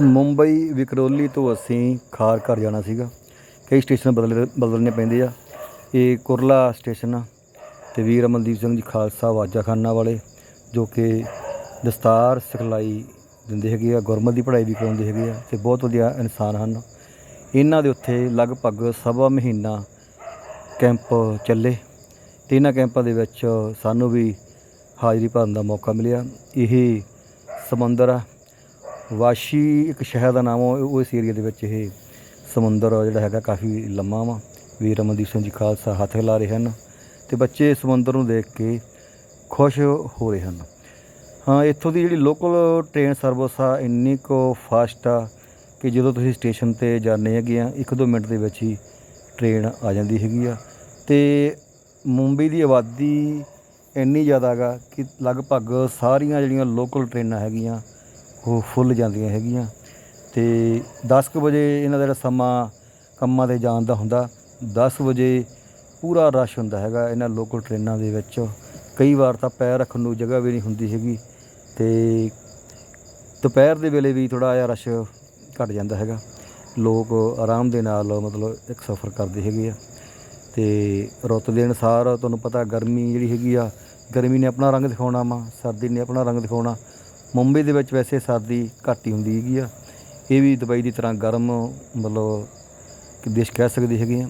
ਮੁੰਬਈ ਵਿਕਰੋਲੀ ਤੋਂ ਅਸੀਂ ਖਾਰ ਘਰ ਜਾਣਾ ਸੀਗਾ। ਕਈ ਸਟੇਸ਼ਨ ਬਦਲ ਬਦਲਣੇ ਪੈਂਦੇ ਆ। ਇਹ ਕੁਰਲਾ ਸਟੇਸ਼ਨ ਆ ਤੇ ਵੀਰ ਅਮਨਦੀਪ ਸਿੰਘ ਜੀ ਖਾਲਸਾ ਵਾਜਾਖਾਨਾ ਵਾਲੇ, ਜੋ ਕਿ ਦਸਤਾਰ ਸਿਖਲਾਈ ਦਿੰਦੇ ਹੈਗੇ ਆ, ਗੁਰਮਤ ਦੀ ਪੜ੍ਹਾਈ ਵੀ ਕਰਾਉਂਦੇ ਹੈਗੇ ਆ ਤੇ ਬਹੁਤ ਵਧੀਆ ਇਨਸਾਨ ਹਨ। ਇਹਨਾਂ ਦੇ ਉੱਥੇ ਲਗਭਗ ਸਵਾ ਮਹੀਨਾ ਕੈਂਪ ਚੱਲੇ। ਤੇ ਇਹਨਾਂ ਕੈਂਪਾਂ ਦੇ ਵਿੱਚ ਸਾਨੂੰ ਵੀ ਹਾਜ਼ਰੀ ਭਰਨ ਦਾ ਮੌਕਾ ਮਿਲਿਆ। ਇਹ ਸਮੁੰਦਰ ਆ। ਵਾਸ਼ੀ ਇੱਕ ਸ਼ਹਿਰ ਦਾ ਨਾਮ ਆ, ਉਹ ਇਸ ਏਰੀਆ ਦੇ ਵਿੱਚ ਇਹ ਸਮੁੰਦਰ ਜਿਹੜਾ ਹੈਗਾ ਕਾਫੀ ਲੰਮਾ ਵਾ। ਵੀਰ ਰਮਨਦੀਪ ਸਿੰਘ ਜੀ ਖਾਲਸਾ ਹੱਥ ਹਿਲਾ ਰਹੇ ਹਨ ਤੇ ਬੱਚੇ ਸਮੁੰਦਰ ਨੂੰ ਦੇਖ ਕੇ ਖੁਸ਼ ਹੋ ਰਹੇ ਹਨ। ਹਾਂ, ਇੱਥੋਂ ਦੀ ਜਿਹੜੀ ਲੋਕਲ ਟ੍ਰੇਨ ਸਰਵਿਸ ਆ, ਇੰਨੀ ਕੁ ਫਾਸਟ ਆ ਕਿ ਜਦੋਂ ਤੁਸੀਂ ਸਟੇਸ਼ਨ ਤੇ ਜਾਂਦੇ ਹੈਗੇ ਆ, ਇੱਕ ਦੋ ਮਿੰਟ ਦੇ ਵਿੱਚ ਹੀ ਟ੍ਰੇਨ ਆ ਜਾਂਦੀ ਹੈਗੀ ਆ। ਤੇ ਮੁੰਬਈ ਦੀ ਆਬਾਦੀ ਇੰਨੀ ਜ਼ਿਆਦਾ ਗਾ ਕਿ ਲਗਭਗ ਸਾਰੀਆਂ ਜਿਹੜੀਆਂ ਲੋਕਲ ਟ੍ਰੇਨਾਂ ਹੈਗੀਆਂ ਉਹ ਫੁੱਲ ਜਾਂਦੀਆਂ ਹੈਗੀਆਂ ਤੇ 10 ਕੁ ਵਜੇ ਇਹਨਾਂ ਦਾ ਜਿਹੜਾ ਸਮਾਂ ਕੰਮਾਂ ਤੇ ਜਾਣ ਦਾ ਹੁੰਦਾ 10 ਵਜੇ ਪੂਰਾ ਰਸ਼ ਹੁੰਦਾ ਹੈਗਾ ਇਹਨਾਂ ਲੋਕਲ ਟ੍ਰੇਨਾਂ ਦੇ ਵਿੱਚ। ਕਈ ਵਾਰ ਤਾਂ ਪੈਰ ਰੱਖਣ ਨੂੰ ਜਗ੍ਹਾ ਵੀ ਨਹੀਂ ਹੁੰਦੀ ਹੈਗੀ ਤੇ ਦੁਪਹਿਰ ਦੇ ਵੇਲੇ ਵੀ ਥੋੜਾ ਜਿਹਾ ਰਸ਼ ਘਟ ਜਾਂਦਾ ਹੈਗਾ। ਲੋਕ ਆਰਾਮ ਦੇ ਨਾਲ ਮਤਲਬ ਇੱਕ ਸਫ਼ਰ ਕਰਦੇ ਹੈਗੇ ਆ ਤੇ ਰੁੱਤ ਦੇ ਅਨੁਸਾਰ ਤੁਹਾਨੂੰ ਪਤਾ ਗਰਮੀ ਜਿਹੜੀ ਹੈਗੀ ਆ, ਗਰਮੀ ਨੇ ਆਪਣਾ ਰੰਗ ਦਿਖਾਉਣਾ ਵਾ, ਸਰਦੀ ਨੇ ਆਪਣਾ ਰੰਗ ਦਿਖਾਉਣਾ। ਮੁੰਬਈ ਦੇ ਵਿੱਚ ਵੈਸੇ ਸਰਦੀ ਘੱਟ ਹੀ ਹੁੰਦੀ ਹੈਗੀ ਆ। ਇਹ ਵੀ ਦੁਬਈ ਦੀ ਤਰ੍ਹਾਂ ਗਰਮ, ਮਤਲਬ ਕਿ ਦੇਸ਼ ਕਹਿ ਸਕਦੇ ਹੈਗੇ ਆ।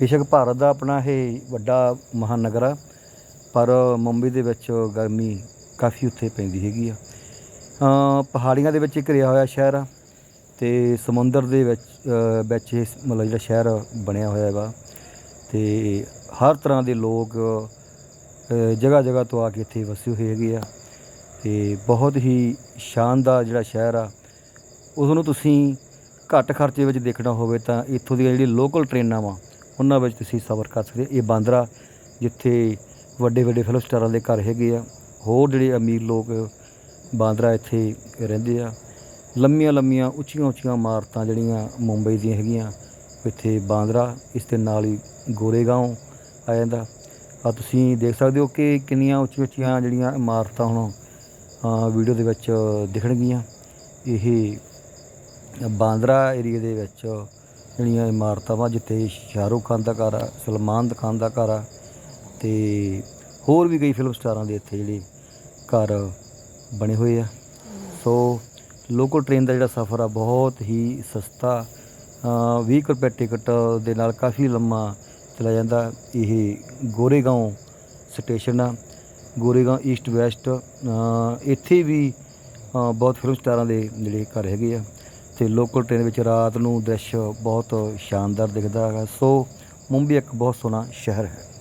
ਬੇਸ਼ੱਕ ਭਾਰਤ ਦਾ ਆਪਣਾ ਇਹ ਵੱਡਾ ਮਹਾਨਗਰ ਆ, ਪਰ ਮੁੰਬਈ ਦੇ ਵਿੱਚ ਗਰਮੀ ਕਾਫੀ ਉੱਥੇ ਪੈਂਦੀ ਹੈਗੀ ਆ। ਪਹਾੜੀਆਂ ਦੇ ਵਿੱਚ ਇੱਕ ਰਿਹਾ ਹੋਇਆ ਸ਼ਹਿਰ ਆ ਤੇ ਸਮੁੰਦਰ ਦੇ ਵਿੱਚ ਵਿੱਚ ਇਹ ਮਤਲਬ ਜਿਹੜਾ ਸ਼ਹਿਰ ਬਣਿਆ ਹੋਇਆ ਹੈਗਾ। ਤੇ ਹਰ ਤਰ੍ਹਾਂ ਦੇ ਲੋਕ ਜਗ੍ਹਾ ਜਗ੍ਹਾ ਤੋਂ ਆ ਕੇ ਇੱਥੇ ਵਸੇ ਹੋਏ ਹੈਗੇ ਆ। ਤੇ ਬਹੁਤ ਹੀ ਸ਼ਾਨਦਾਰ ਜਿਹੜਾ ਸ਼ਹਿਰ ਆ ਉਸ ਨੂੰ ਤੁਸੀਂ ਘੱਟ ਖਰਚੇ ਵਿੱਚ ਦੇਖਣਾ ਹੋਵੇ ਤਾਂ ਇੱਥੋਂ ਦੀਆਂ ਜਿਹੜੀ ਲੋਕਲ ਟ੍ਰੇਨਾਂ ਵਾ, ਉਹਨਾਂ ਵਿੱਚ ਤੁਸੀਂ ਸਫ਼ਰ ਕਰ ਸਕਦੇ ਇਹ ਬਾਂਦਰਾ, ਜਿੱਥੇ ਵੱਡੇ ਵੱਡੇ ਫਿਲਮ ਸਟਾਰਾਂ ਦੇ ਘਰ ਹੈਗੇ ਆ, ਹੋਰ ਜਿਹੜੇ ਅਮੀਰ ਲੋਕ ਬਾਂਦਰਾ ਇੱਥੇ ਰਹਿੰਦੇ ਆ। ਲੰਮੀਆਂ ਲੰਮੀਆਂ ਉੱਚੀਆਂ ਉੱਚੀਆਂ ਇਮਾਰਤਾਂ ਜਿਹੜੀਆਂ ਮੁੰਬਈ ਦੀਆਂ ਹੈਗੀਆਂ, ਇੱਥੇ ਬਾਂਦਰਾ, ਇਸ ਦੇ ਨਾਲ ਹੀ ਗੋਰੇਗਾਂਵ ਆ ਜਾਂਦਾ। ਆ ਤੁਸੀਂ ਦੇਖ ਸਕਦੇ ਹੋ ਕਿ ਕਿੰਨੀਆਂ ਉੱਚੀਆਂ ਉੱਚੀਆਂ ਜਿਹੜੀਆਂ ਇਮਾਰਤਾਂ ਹੁਣ ਵੀਡੀਓ ਦੇ ਵਿੱਚ ਦਿਖਣਗੀਆਂ। ਇਹ ਬਾਂਦਰਾ ਏਰੀਆ ਦੇ ਵਿੱਚ ਜਿਹੜੀਆਂ ਇਮਾਰਤਾਂ ਵਾ ਜਿੱਥੇ ਸ਼ਾਹਰੁਖ ਖਾਨ ਦਾ ਘਰ ਆ ਸਲਮਾਨ ਖਾਨ ਦਾ ਘਰ ਆ ਤੇ ਹੋਰ ਵੀ ਕਈ ਫਿਲਮ ਸਟਾਰਾਂ ਦੇ ਇੱਥੇ ਜਿਹੜੇ ਘਰ ਬਣੇ ਹੋਏ ਆ। ਸੋ ਲੋਕਲ ਟ੍ਰੇਨ ਦਾ ਜਿਹੜਾ ਸਫ਼ਰ ਆ ਬਹੁਤ ਹੀ ਸਸਤਾ ਅ, 20 ਕੁ ਰੁਪਏ ਟਿਕਟ ਦੇ ਨਾਲ ਕਾਫੀ ਲੰਮਾ ਚਲਾ ਜਾਂਦਾ। ਇਹ ਗੋਰੇਗਾਂਵ ਸਟੇਸ਼ਨ ਆ। ਗੋਰੇਗਾ ਈਸਟ ਵੈਸਟ ਇੱਥੇ ਵੀ ਬਹੁਤ ਫਿਲਮ ਸਟਾਰਾਂ ਦੇ ਜਿਹੜੇ ਘਰ ਹੈਗੇ ਆ। ਤੇ ਲੋਕਲ ਟ੍ਰੇਨ ਵਿੱਚ ਰਾਤ ਨੂੰ ਦ੍ਰਿਸ਼ ਬਹੁਤ ਸ਼ਾਨਦਾਰ ਦਿਖਦਾ ਹੈਗਾ। ਸੋ ਮੁੰਬਈ ਇੱਕ ਬਹੁਤ ਸੋਹਣਾ ਸ਼ਹਿਰ ਹੈ।